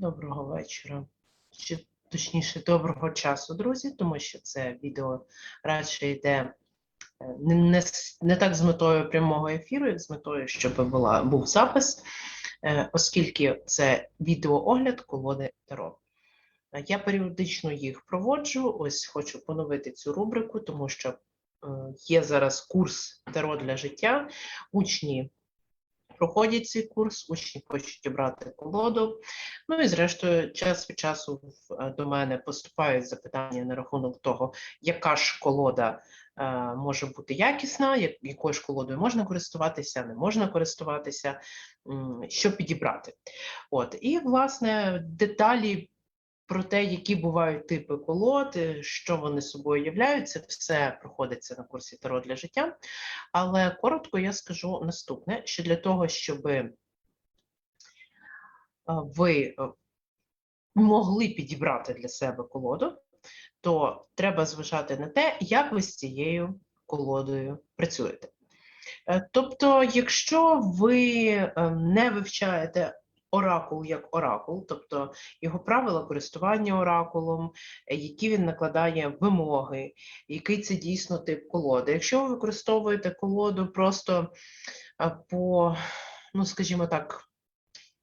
Доброго вечора. Чи точніше, доброго часу, друзі, тому що це відео радше йде е, не, не, не так з метою прямого ефіру, як з метою, щоб була, був запис, е, оскільки це відеоогляд колоди Таро. Е, Я періодично їх проводжу. Ось хочу поновити цю рубрику, тому що є зараз курс Таро для життя. Учні проходять цей курс, учні хочуть обрати колоду. Ну і зрештою, час від часу е, до мене поступають запитання на рахунок того, яка ж колода е, може бути якісна, як- якою ж колодою можна користуватися, не можна користуватися, що підібрати. От і власне деталі. Про те, які бувають типи колод, е, що вони собою являють, це все проходиться на курсі Таро для життя. Але коротко я скажу наступне: що для того, щоб ви е, могли підібрати для себе колоду, то треба зважати на те, як ви з цією колодою працюєте. Е, Тобто, якщо ви е, не вивчаєте оракул як оракул, тобто його правила користування оракулом, е, які він накладає вимоги, який це дійсно тип колоди. Якщо ви використовуєте колоду просто е, по, ну скажімо так,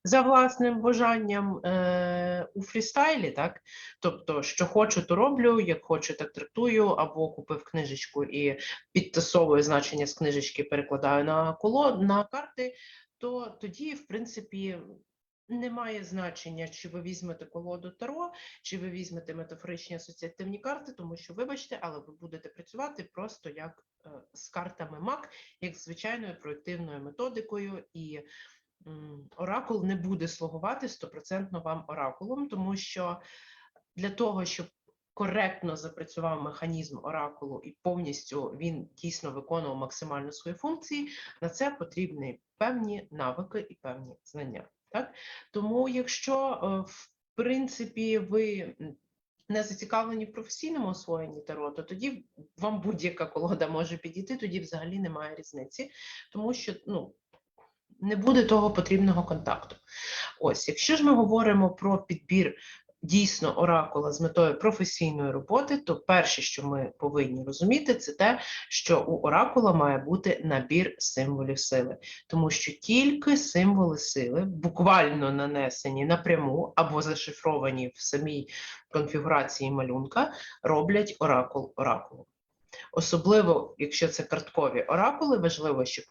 за власним бажанням е, у фрістайлі, так? Тобто, що хочу, то роблю, як хочу, так трактую, або купив книжечку і підтасовую значення з книжечки, перекладаю на коло на карти, то тоді, в принципі, немає значення, чи ви візьмете колоду Таро, чи ви візьмете метафоричні асоціативні карти, тому що, вибачте, але ви будете працювати просто як е, з картами MAC, як звичайною проєктивною методикою і м, оракул не буде слугувати стопроцентно вам оракулом, тому що для того, щоб коректно запрацював механізм оракулу і повністю він дійсно виконував максимально свої функції, на це потрібні певні навики і певні знання. Так? Тому, якщо е, в принципі ви не зацікавлені в професійному освоєнні таро, то тоді вам будь-яка колода може підійти, тоді взагалі немає різниці, тому що ну, не буде того потрібного контакту. Ось, якщо ж ми говоримо про підбір дійсно оракула з метою професійної роботи, то перше, що ми повинні розуміти, це те, що у оракула має бути набір символів сили, тому що тільки символи сили, буквально нанесені напряму або зашифровані в самій конфігурації малюнка, роблять оракул оракулом. Особливо, якщо це карткові оракули, важливо, щоб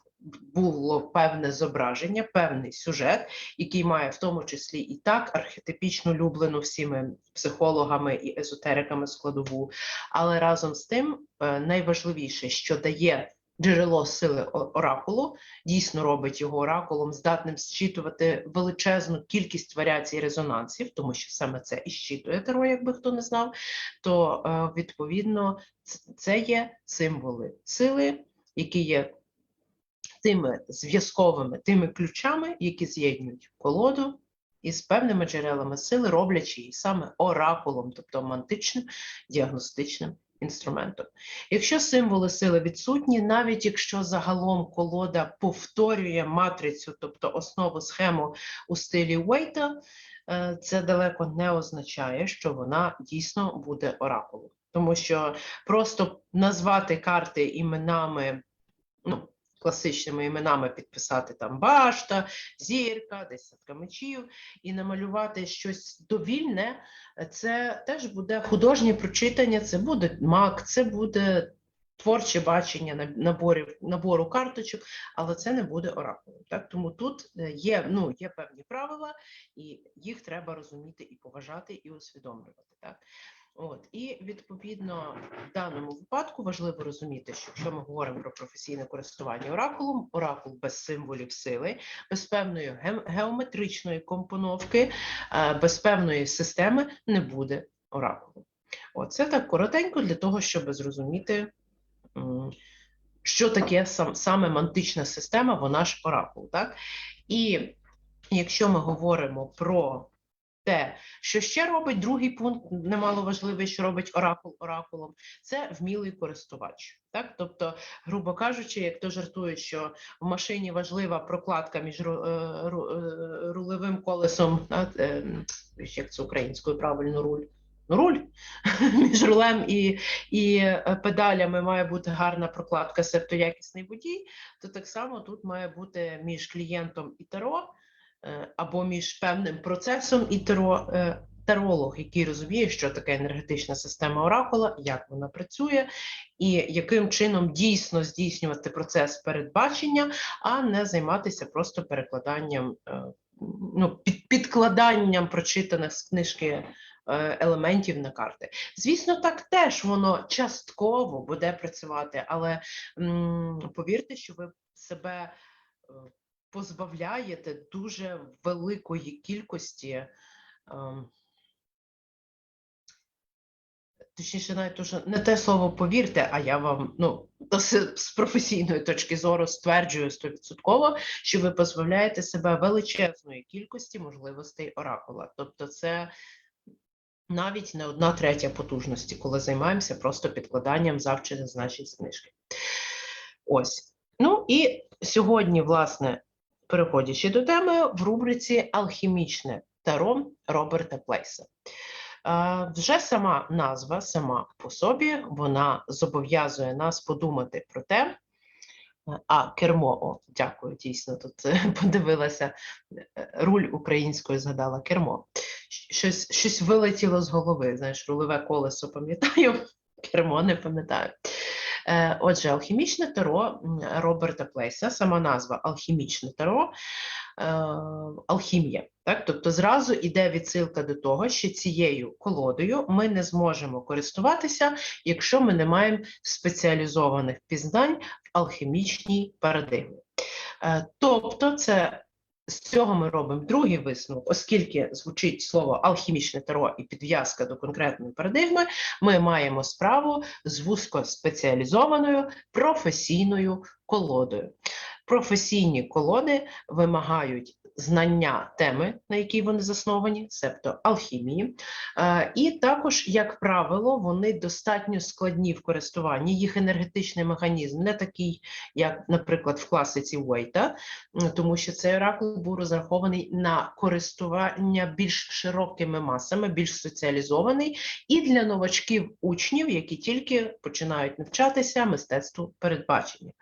було певне зображення, певний сюжет, який має в тому числі і так архетипічно люблену всіми психологами і езотериками складову. Але разом з тим е, найважливіше, що дає джерело сили оракулу, дійсно робить його оракулом, здатним зчитувати величезну кількість варіацій резонансів, тому що саме це і щитує Таро, якби хто не знав, то е, відповідно це є символи сили, які є тими зв'язковими, тими ключами, які з'єднують колоду із певними джерелами сили, роблячи її саме оракулом, тобто мантичним діагностичним інструментом. Якщо символи сили відсутні, навіть якщо загалом колода повторює матрицю, тобто основу схему у стилі Уейта, е, це далеко не означає, що вона дійсно буде оракулом. Тому що просто назвати карти іменами, ну, класичними іменами підписати там башта, зірка, десятка мечів і намалювати щось довільне, це теж буде художнє прочитання, це буде мак, це буде творче бачення наборів, набору карточок, але це не буде оракулом. Так? Тому тут е, є, ну, є певні правила, і їх треба розуміти і поважати, і усвідомлювати. Так? От і відповідно в даному випадку важливо розуміти, що якщо ми говоримо про професійне користування оракулом, оракул без символів сили, без певної геометричної компоновки, е, без певної системи не буде оракулу. Оце так коротенько для того, щоб зрозуміти, що таке сам, саме мантична система, вона ж оракул. Так? І якщо ми говоримо про те, що ще робить другий пункт, немало важливий, що робить оракул оракулом, це вмілий користувач. Так, тобто, грубо кажучи, як то жартують, що в машині важлива прокладка між ру- е, ру- е, рулевим колесом, е, як це українською правильно руль. Ну, руль між рулем і, і педалями має бути гарна прокладка, себто якісний водій, то так само тут має бути між клієнтом і таро або між певним процесом і таро. е, Таролог, який розуміє, що таке енергетична система оракула, як вона працює, і яким чином дійсно здійснювати процес передбачення, а не займатися просто перекладанням, е, ну, під, підкладанням прочитаних з книжки е, елементів на карти. Звісно, так теж воно частково буде працювати, але м, повірте, що ви себе е, позбавляєте дуже великої кількості. ем, Точніше, навіть уже не те слово повірте, а я вам ну з професійної точки зору стверджую стовідсотково, що ви позбавляєте себе величезної кількості можливостей оракула. Тобто, це навіть не одна третя потужності, коли займаємося просто підкладанням завчених значень з книжки. Ось. Ну і сьогодні, власне, переходячи до теми, в рубриці Алхімічне таро Роберта Плейса. Е, Вже сама назва, сама по собі, вона зобов'язує нас подумати про те, а кермо, о, дякую, дійсно, тут е, подивилася, е, руль українською згадала кермо. Щось, щось вилетіло з голови, знаєш, рулеве колесо пам'ятаю, кермо не пам'ятаю. Е, Отже, алхімічне таро Роберта Плейса, сама назва алхімічне таро, е, алхімія. Так? Тобто зразу йде відсилка до того, що цією колодою ми не зможемо користуватися, якщо ми не маємо спеціалізованих пізнань в алхімічній парадигмі. Е, Тобто, це з цього ми робимо другий висновок, оскільки звучить слово алхімічне таро і підв'язка до конкретної парадигми, ми маємо справу з вузькоспеціалізованою професійною колодою. Професійні колоди вимагають знання теми, на якій вони засновані, себто алхімії, Е, і також, як правило, вони достатньо складні в користуванні. Їх енергетичний механізм не такий, як, наприклад, в класиці Уейта, тому що цей оракул був розрахований на користування більш широкими масами, більш соціалізований, і для новачків учнів, які тільки починають навчатися мистецтву передбачення.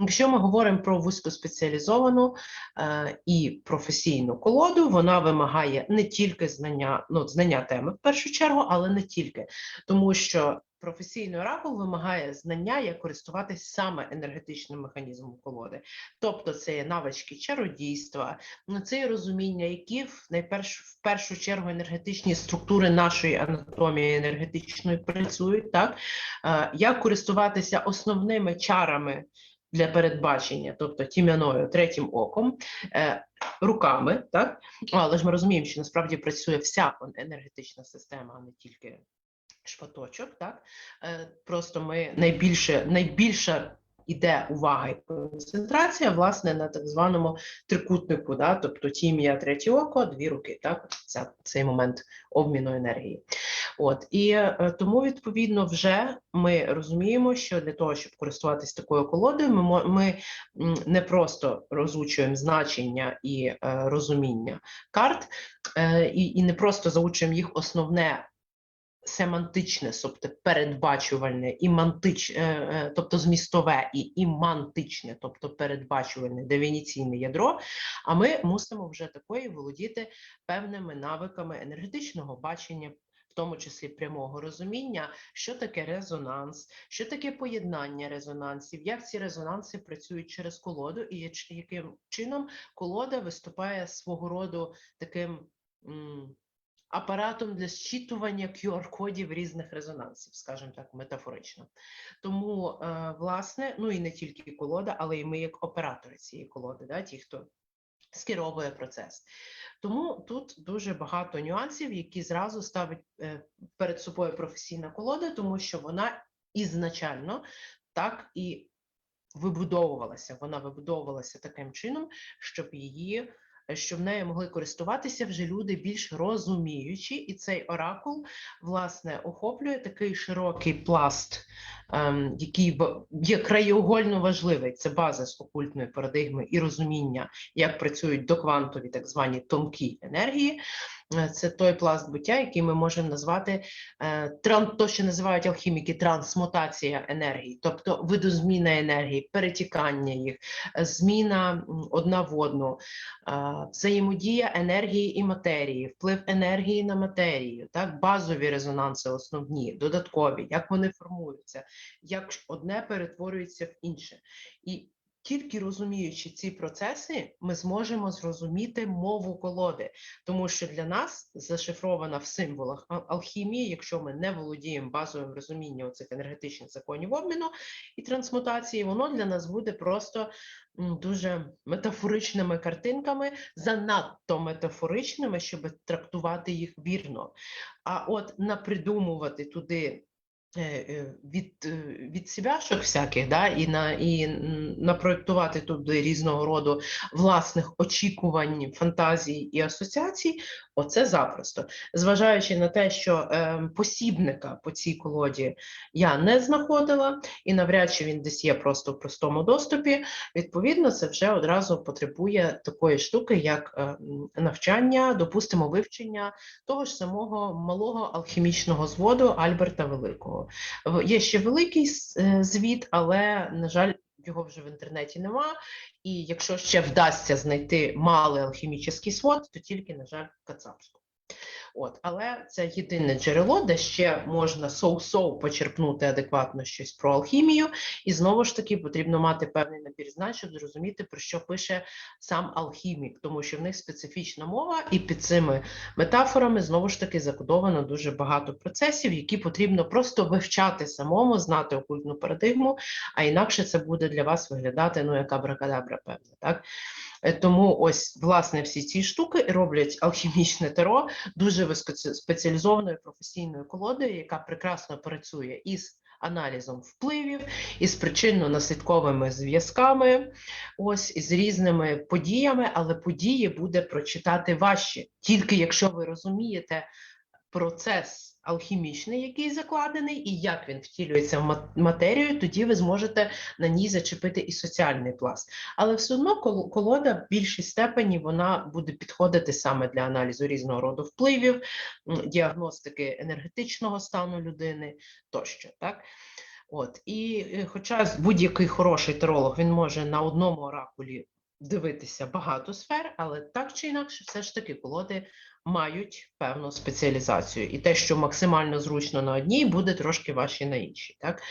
Якщо ми говоримо про вузькоспеціалізовану е, і професійну колоду, вона вимагає не тільки знання, ну, знання теми в першу чергу, але не тільки, тому що професійний оракул вимагає знання, як користуватись саме енергетичним механізмом колоди. Тобто це є навички чародійства, ну, це є розуміння, які в найперш в першу чергу енергетичні структури нашої анатомії енергетичної працюють, так? Е, як користуватися основними чарами для передбачення, тобто тім'яною, третім оком, е, руками, так? Але ж ми розуміємо, що насправді працює вся енергетична система, а не тільки шматочок, так? Е, Просто ми найбільше, найбільша іде увага і концентрація, власне, на так званому трикутнику, да? тобто тім'я, третє око, дві руки, так? Це цей момент обміну енергії. От і е, тому відповідно вже ми розуміємо, що для того, щоб користуватись такою колодою, ми, ми не просто розучуємо значення і е, розуміння карт, е, і, і не просто заучуємо їх основне. Семантичне, тобто передбачувальне, і мантич, е, е, тобто змістове і імантичне, тобто передбачувальне девініційне ядро. А ми мусимо вже такої володіти певними навиками енергетичного бачення, в тому числі прямого розуміння, що таке резонанс, що таке поєднання резонансів, як ці резонанси працюють через колоду, і яким чином колода виступає свого роду таким. Апаратом для зчитування QR-кодів різних резонансів, скажімо так, метафорично. Тому, е, власне, ну і не тільки колода, але і ми як оператори цієї колоди, да, ті, хто скеровує процес. Тому тут дуже багато нюансів, які зразу ставить е, перед собою професійна колода, тому що вона ізначально так і вибудовувалася. Вона вибудовувалася таким чином, щоб її щоб нею могли користуватися вже люди більш розуміючі, і цей оракул власне охоплює такий широкий пласт, ем, який є краєугольно важливий. Це базис окультної парадигми і розуміння, як працюють доквантові так звані тонкі енергії. Е, Це той пласт буття, який ми можемо назвати е, то, що називають алхіміки, трансмутація енергії, тобто видозміна енергії, перетікання їх, е, зміна одна в одну, взаємодія енергії і матерії, вплив енергії на матерію, так, базові резонанси, основні, додаткові, як вони формуються, як одне перетворюється в інше. І тільки розуміючи ці процеси, ми зможемо зрозуміти мову колоди, тому що для нас зашифрована в символах алхімії, якщо ми не володіємо базовим розумінням цих енергетичних законів обміну і трансмутації, воно для нас буде просто дуже метафоричними картинками, занадто метафоричними, щоб трактувати їх вірно. А от напридумувати туди. Е, е, Від, е, від себяшок всяких, да, і, на, і напроєктувати туди різного роду власних очікувань, фантазій і асоціацій, оце запросто. Зважаючи на те, що е, посібника по цій колоді я не знаходила, і навряд чи він десь є просто в простому доступі, відповідно, це вже одразу потребує такої штуки, як е, навчання, допустимо, вивчення того ж самого малого алхімічного зводу Альберта Великого. Є ще великий е, звіт, але, на жаль, його вже в інтернеті нема. І якщо ще вдасться знайти малий алхімічний свод, то тільки, на жаль, Кацапську. От, але це єдине джерело, де ще можна соу-соу почерпнути адекватно щось про алхімію, і знову ж таки потрібно мати певний набір знань, щоб зрозуміти, про що пише сам алхімік, тому що в них специфічна мова, і під цими метафорами знову ж таки закодовано дуже багато процесів, які потрібно просто вивчати самому, знати окультну парадигму, а інакше це буде для вас виглядати ну як абракадабра, певно, так. Е, Тому ось власне всі ці штуки роблять алхімічне таро дуже високоспеціалізованою професійною колодою, яка прекрасно працює із аналізом впливів, із причинно-наслідковими зв'язками, ось із різними подіями, але події буде прочитати важче, тільки якщо ви розумієте процес алхімічний, який закладений, і як він втілюється в мат- матерію, тоді ви зможете на ній зачепити і соціальний пласт. Але все одно кол- колода в більшій степені вона буде підходити саме для аналізу різного роду впливів, діагностики енергетичного стану людини тощо. Так? От. І е, хоча будь-який хороший таролог він може на одному оракулі дивитися багато сфер, але так чи інакше, все ж таки колоди мають певну спеціалізацію. І те, що максимально зручно на одній, буде трошки важче на іншій. Так?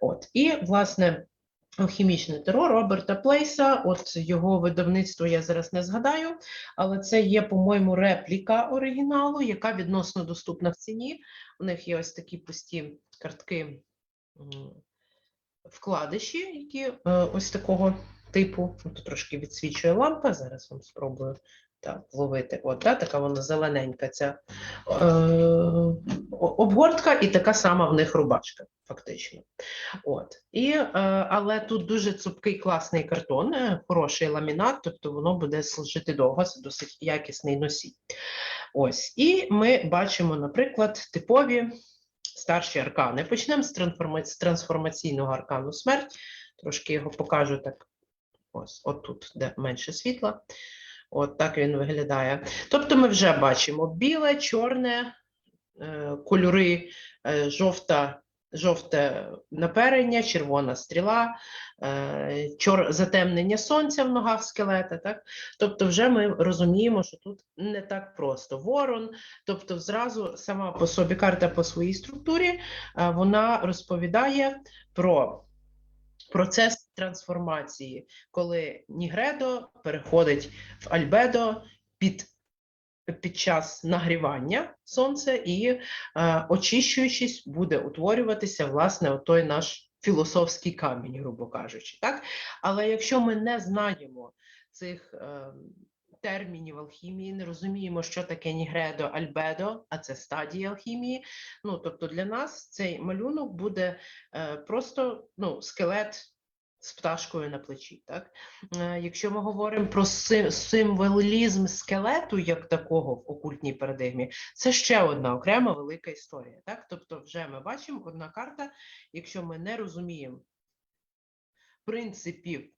От. І, власне, алхімічне таро Роберта Плейса, от його видавництво я зараз не згадаю, але це є, по-моєму, репліка оригіналу, яка відносно доступна в ціні. У них є ось такі пусті картки вкладиші, які е, ось такого типу. Ну, Тут трошки відсвічує лампа. Зараз вам спробую так, вловити. От, да, така вона зелененька ця е, обгортка, і така сама в них рубашка, фактично. От. І, е, але тут дуже цупкий класний картон, е, хороший ламінат, тобто воно буде служити довго, це досить якісний носій. Ось. І ми бачимо, наприклад, типові старші аркани. Почнемо з трансформаційного аркану смерть. Трошки його покажу так. Ось, отут, де менше світла. От так він виглядає. Тобто ми вже бачимо біле, чорне, е, кольори, е, жовта, жовте наперення, червона стріла, е, чор... затемнення сонця в ногах скелета. Так? Тобто, вже ми розуміємо, що тут не так просто. Ворон, тобто, зразу сама по собі карта по своїй структурі, вона розповідає про процес трансформації, коли Нігредо переходить в Альбедо під, під час нагрівання сонця і, е, очищуючись, буде утворюватися власне отой наш філософський камінь, грубо кажучи. Так? Але якщо ми не знаємо цих е, термінів алхімії, не розуміємо, що таке Нігредо, Альбедо, а це стадії алхімії. Ну, тобто для нас цей малюнок буде е, просто ну, скелет з пташкою на плечі. Так? Е, Якщо ми говоримо про символізм скелету як такого в окультній парадигмі, це ще одна окрема велика історія. Так? Тобто, вже ми бачимо одна карта, якщо ми не розуміємо принципів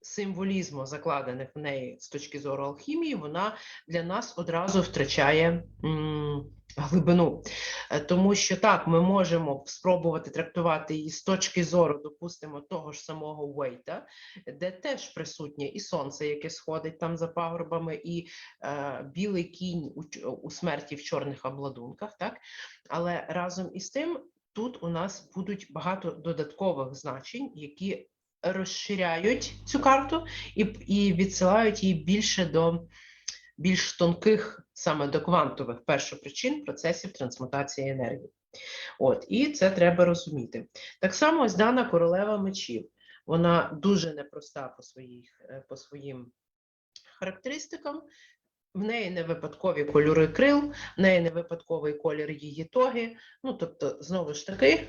символізму, закладених в неї з точки зору алхімії, вона для нас одразу втрачає м, глибину. Е, Тому що так, ми можемо спробувати трактувати її з точки зору, допустимо, того ж самого Уейта, де теж присутнє і сонце, яке сходить там за пагорбами, і е, білий кінь у, у смерті в чорних обладунках. Так? Але разом із тим, тут у нас будуть багато додаткових значень, які розширяють цю карту і, і відсилають її більше до більш тонких, саме до квантових першопричин процесів трансмутації енергії. От, і це треба розуміти. Так само ось дана королева мечів. Вона дуже непроста по, своїх, е, по своїм характеристикам. В неї не випадкові кольори крил, в неї не випадковий колір її тоги. Ну, тобто, знову ж таки,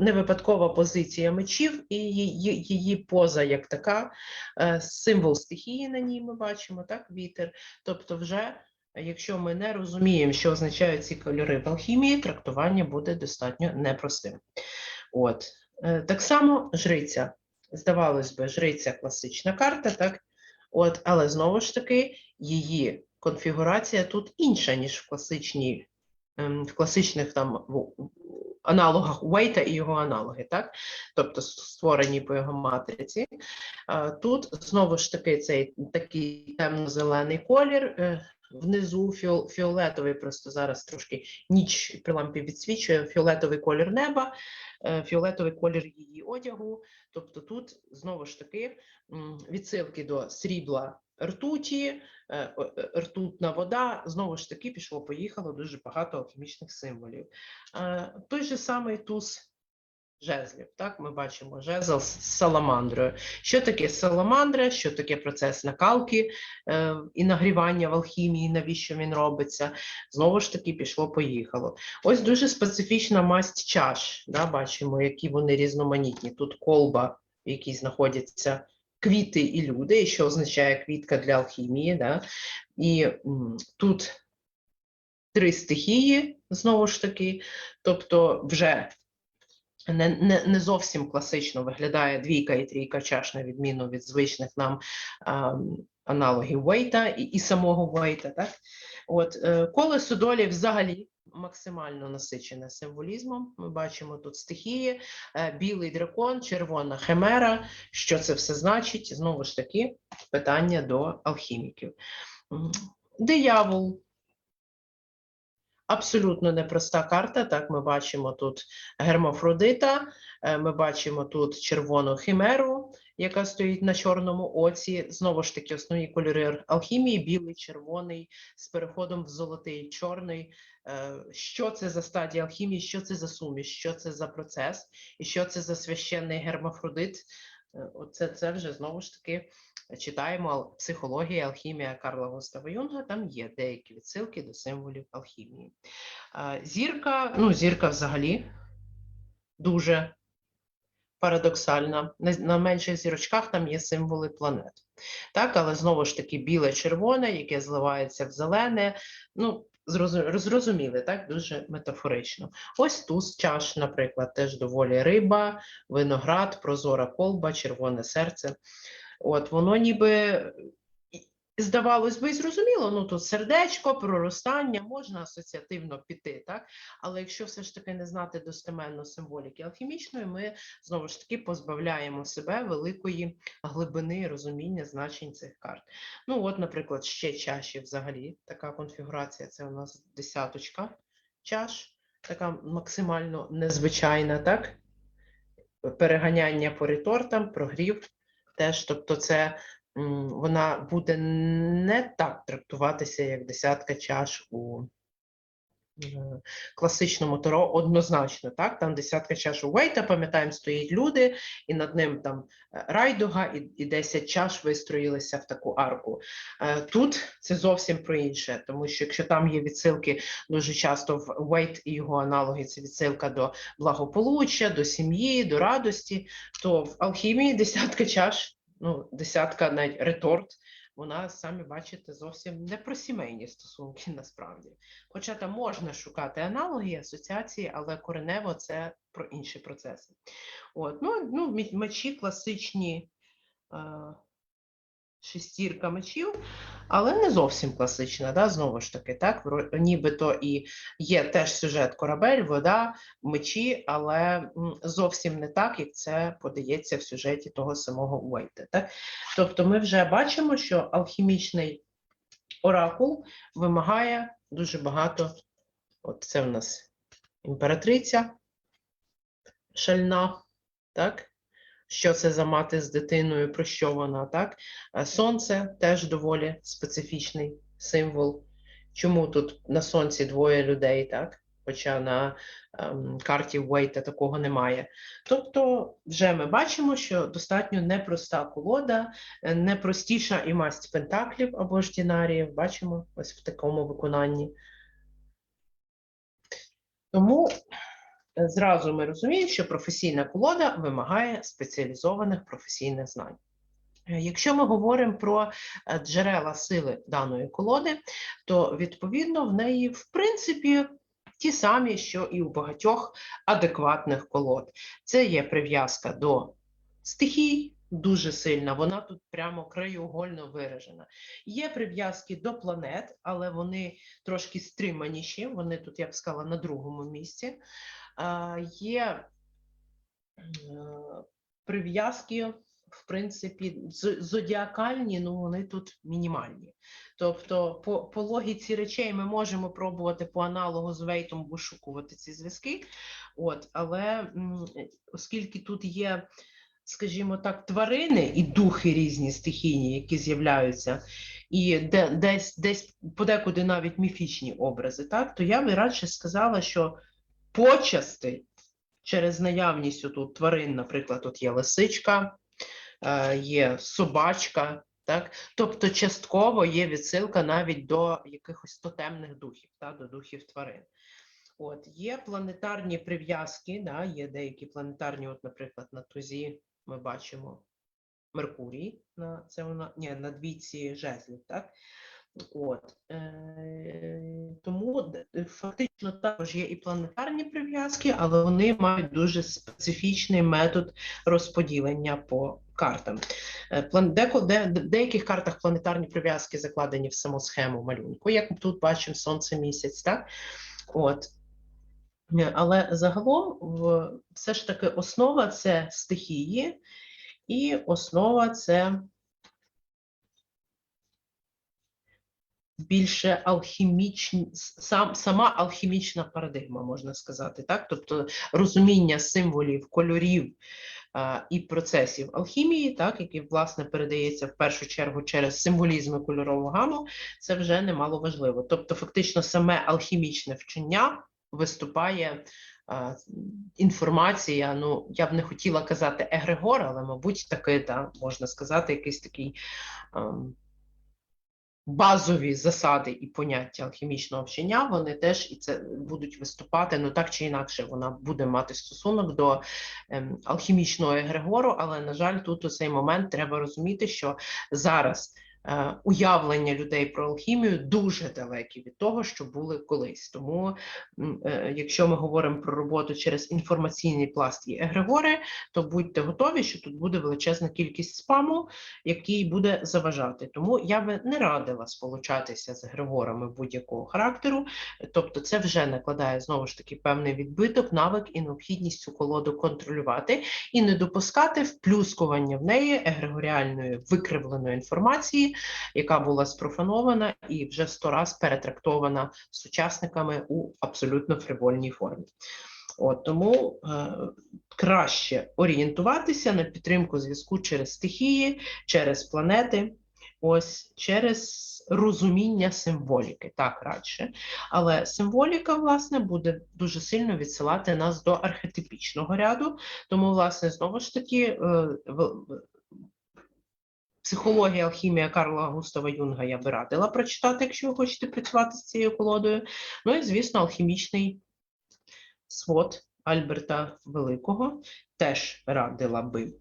не випадкова позиція мечів і її, її поза як така, е, символ стихії на ній ми бачимо, так, вітер. Тобто, вже якщо ми не розуміємо, що означають ці кольори в алхімії, трактування буде достатньо непростим. От. Е, Так само жриця. Здавалось би, жриця класична карта, так? От, але знову ж таки, її конфігурація тут інша, ніж в класичній, ем, в класичних там аналогах Уейта і його аналоги, так? Тобто створені по його матриці. Тут знову ж таки цей такий темно-зелений колір. е, Внизу фіол- фіолетовий, просто зараз трошки ніч при лампі відсвічує фіолетовий колір неба, е, фіолетовий колір її одягу. Тобто тут знову ж таки відсилки до срібла ртуті, е, е, ртутна вода. Знову ж таки, пішло, поїхало дуже багато алхімічних символів. Е, Той же самий туз жезлів. Так, ми бачимо жезл з саламандрою. Що таке саламандра? Що таке процес накалки і нагрівання в алхімії? Навіщо він робиться? Знову ж таки, пішло, поїхало. Ось дуже специфічна масть чаш. Да, бачимо, які вони різноманітні. Тут колба, в якій знаходяться квіти і люди, що означає квітка для алхімії. Да? І м, тут три стихії, знову ж таки, тобто вже не, не, не зовсім класично виглядає двійка і трійка чаш, на відміну від звичних нам ам, аналогів Вейта і, і самого Вейта. Так? От, е, колесо долі взагалі максимально насичене символізмом. Ми бачимо тут стихії, е, білий дракон, червона химера. Що це все значить? Знову ж таки, питання до алхіміків. Диявол. Абсолютно непроста карта. Так, ми бачимо тут гермафродита, е, ми бачимо тут червону химеру, яка стоїть на чорному оці. Знову ж таки, основні кольори алхімії: білий, червоний, з переходом в золотий, чорний. Е, Що це за стадія алхімії? Що це за суміш? Що це за процес? І що це за священний гермафродит? Е, Оце це вже знову ж таки читаємо психологія, алхімія Карла Густава Юнга. Там є деякі відсилки до символів алхімії. Зірка, ну, зірка взагалі дуже парадоксальна. На, менших зірочках там є символи планет. Так, але знову ж таки біле-червоне, яке зливається в зелене. Ну, зрозу- зрозуміли, так, дуже метафорично. Ось туз чаш, наприклад, теж доволі риба, виноград, прозора колба, червоне серце. От воно ніби здавалось би, зрозуміло, ну тут сердечко, проростання, можна асоціативно піти, так? Але якщо все ж таки не знати достеменно символіки алхімічної, ми знову ж таки позбавляємо себе великої глибини розуміння значень цих карт. Ну, от, наприклад, ще чаші взагалі, така конфігурація, це у нас десяточка чаш, така максимально незвичайна, так? Переганяння по ретортам, прогрів теж, тобто це вона буде не так трактуватися, як десятка чаш у е, класичному таро однозначно, так? Там десятка чаш у Вейта, пам'ятаємо, стоять люди, і над ним там е, райдуга, і, і 10 чаш вистроїлися в таку арку. Е, Тут це зовсім про інше, тому що якщо там є відсилки дуже часто в Вейт і його аналоги, це відсилка до благополуччя, до сім'ї, до радості, то в алхімії десятка чаш, ну, десятка навіть реторт, вона, самі бачите, зовсім не про сімейні стосунки насправді. Хоча там можна шукати аналоги, асоціації, але коренево це про інші процеси. От, ну, ну, мечі класичні. Е, Шестірка мечів, але не зовсім класична, да? знову ж таки, так, нібито і є теж сюжет корабель, вода, мечі, але зовсім не так, як це подається в сюжеті того самого Уейта. Так? Тобто ми вже бачимо, що алхімічний оракул вимагає дуже багато. От це в нас імператриця шальна, так? Що це за мати з дитиною, про що вона, так? Сонце теж доволі специфічний символ. Чому тут на сонці двоє людей, так? Хоча на ем, карті Уейта такого немає. Тобто, вже ми бачимо, що достатньо непроста колода, е, непростіша і масть пентаклів або ж дінаріїв, бачимо ось в такому виконанні. Тому е, зразу ми розуміємо, що професійна колода вимагає спеціалізованих професійних знань. Е, Якщо ми говоримо про е, джерела сили даної колоди, то відповідно в неї, в принципі, ті самі, що і у багатьох адекватних колод. Це є прив'язка до стихій, дуже сильна, вона тут прямо краєугольно виражена. Є прив'язки до планет, але вони трошки стриманіші, вони тут, я б сказала, на другому місці. Є е, прив'язки, в принципі, зодіакальні, ну вони тут мінімальні. Тобто, по, по логіці речей ми можемо пробувати по аналогу з Вейтом вишукувати ці зв'язки. От, але оскільки тут є, скажімо так, тварини і духи різні стихійні, які з'являються, і де, десь, десь подекуди навіть міфічні образи, так, то я би радше сказала, що почасти через наявність тут тварин, наприклад, тут є лисичка, е, є собачка, так? Тобто частково є відсилка навіть до якихось тотемних духів, так? до духів тварин. От, є планетарні прив'язки, да? є деякі планетарні, от, наприклад, на тузі ми бачимо Меркурій, на, це вона, ні, на двійці жезлів, так? От, е, тому е, фактично також є і планетарні прив'язки, але вони мають дуже специфічний метод розподілення по картам. Е, План, де, в деяких картах планетарні прив'язки закладені в саму схему малюнку, як тут бачимо сонце місяць, так? От. Е, Але загалом все ж таки основа це стихії, і основа це більше алхімічні, сам, сама алхімічна парадигма, можна сказати, так? Тобто розуміння символів, кольорів а, і процесів алхімії, так, які, власне, передається в першу чергу через символізм і кольорову гаму, це вже немало важливо. Тобто, фактично, саме алхімічне вчення виступає інформація, ну, я б не хотіла казати егрегор, але, мабуть, таки, да, можна сказати, якийсь такий. ем, базові засади і поняття алхімічного вчення, вони теж і це будуть виступати, ну так чи інакше, вона буде мати стосунок до ем, алхімічного егрегору, але, на жаль, тут у цей момент треба розуміти, що зараз уявлення людей про алхімію дуже далекі від того, що були колись. Тому, е, якщо ми говоримо про роботу через інформаційний пласт і егрегори, то будьте готові, що тут буде величезна кількість спаму, який буде заважати. Тому я би не радила сполучатися з егрегорами будь-якого характеру. Тобто, це вже накладає знову ж таки певний відбиток, навик і необхідність цю колоду контролювати і не допускати вплюскування в неї егрегоріальної викривленої інформації, яка була спрофанована і вже сто раз перетрактована сучасниками у абсолютно фривольній формі. От тому е, краще орієнтуватися на підтримку зв'язку через стихії, через планети, ось через розуміння символіки, так радше. Але символіка, власне, буде дуже сильно відсилати нас до архетипічного ряду. Тому, власне, знову ж таки, е, психологія, алхімія Карла Густава Юнга я би радила прочитати, якщо ви хочете працювати з цією колодою. Ну і, звісно, алхімічний свод Альберта Великого теж радила би.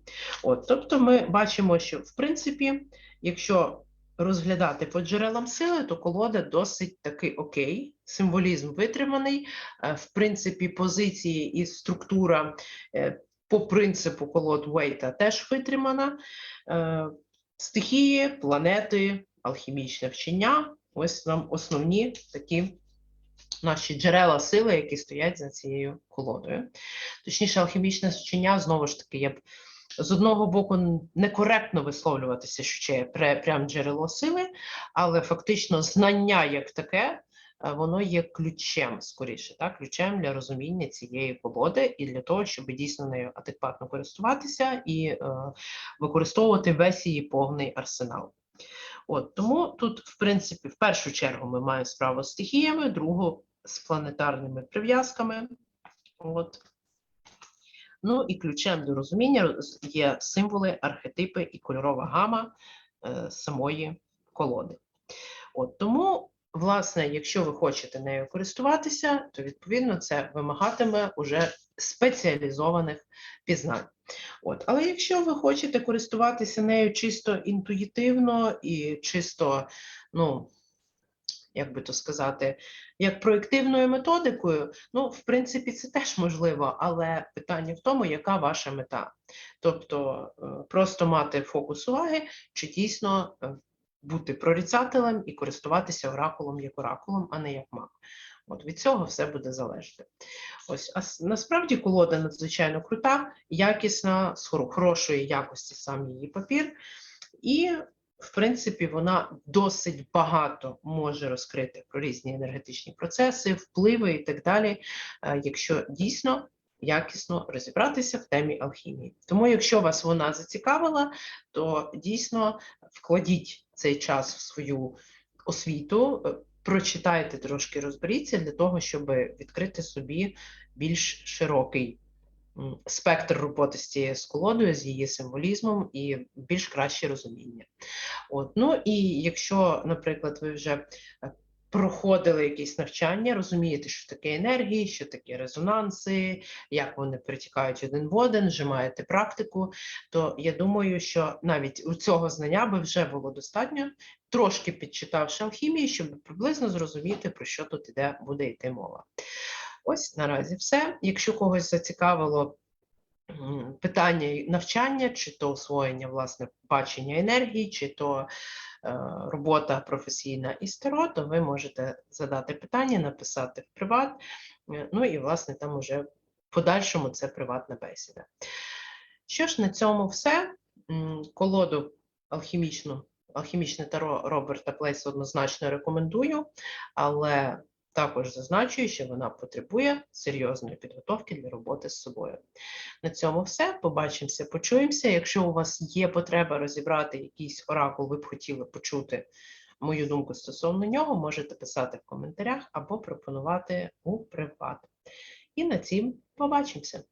От, тобто ми бачимо, що в принципі, якщо розглядати по джерелам сили, то колода досить таки окей, символізм витриманий, е, в принципі, позиції і структура е, по принципу колод Уейта теж витримана. Стихії, планети, алхімічне вчення ось нам основні такі наші джерела сили, які стоять за цією колодою. Точніше, алхімічне вчення, знову ж таки, я б з одного боку некоректно висловлюватися, що це прям джерело сили, але фактично знання як таке, воно є ключем скоріше, так? ключем для розуміння цієї колоди і для того, щоб дійсно нею адекватно користуватися і е, використовувати весь її повний арсенал. От тому тут, в принципі, в першу чергу ми маємо справу з стихіями, другу з планетарними прив'язками. От. Ну і ключем до розуміння є символи, архетипи і кольорова гама е, самої колоди. От тому, власне, якщо ви хочете нею користуватися, то відповідно це вимагатиме уже спеціалізованих пізнань. От, але якщо ви хочете користуватися нею чисто інтуїтивно і чисто, ну, як би то сказати, як проєктивною методикою, ну, в принципі, це теж можливо, але питання в тому, яка ваша мета. Тобто е, просто мати фокус уваги, чи дійсно е, бути прорицателем і користуватися оракулом як оракулом, а не як маг. От від цього все буде залежати. Ось, а насправді колода надзвичайно крута, якісна, з хорошої якості сам її папір, і, в принципі, вона досить багато може розкрити про різні енергетичні процеси, впливи і так далі, е, якщо дійсно якісно розібратися в темі алхімії. Тому, якщо вас вона зацікавила, то дійсно вкладіть цей час в свою освіту, е, прочитайте трошки, розберіться для того, щоб відкрити собі більш широкий спектр роботи з цією з колодою, з її символізмом і більш краще розуміння. От. Ну і якщо, наприклад, ви вже е, проходили якісь навчання, розумієте, що таке енергії, що таке резонанси, як вони притікають один в один, вже маєте практику, то я думаю, що навіть у цього знання би вже було достатньо, трошки підчитавши алхімії, щоб приблизно зрозуміти, про що тут іде, буде йти мова. Ось наразі все. Якщо когось зацікавило питання навчання, чи то освоєння власне бачення енергії, чи то робота професійна із таро, то ви можете задати питання, написати в приват. е, Ну і власне там уже в подальшому це приватна бесіда. Що ж, на цьому все. Колоду алхімічну, алхімічне таро Роберта Плейса однозначно рекомендую, але також зазначую, що вона потребує серйозної підготовки для роботи з собою. На цьому все. Побачимося, почуємося. Якщо у вас є потреба розібрати якийсь оракул, ви б хотіли почути мою думку стосовно нього, можете писати в коментарях або пропонувати у приват. І на цім побачимося.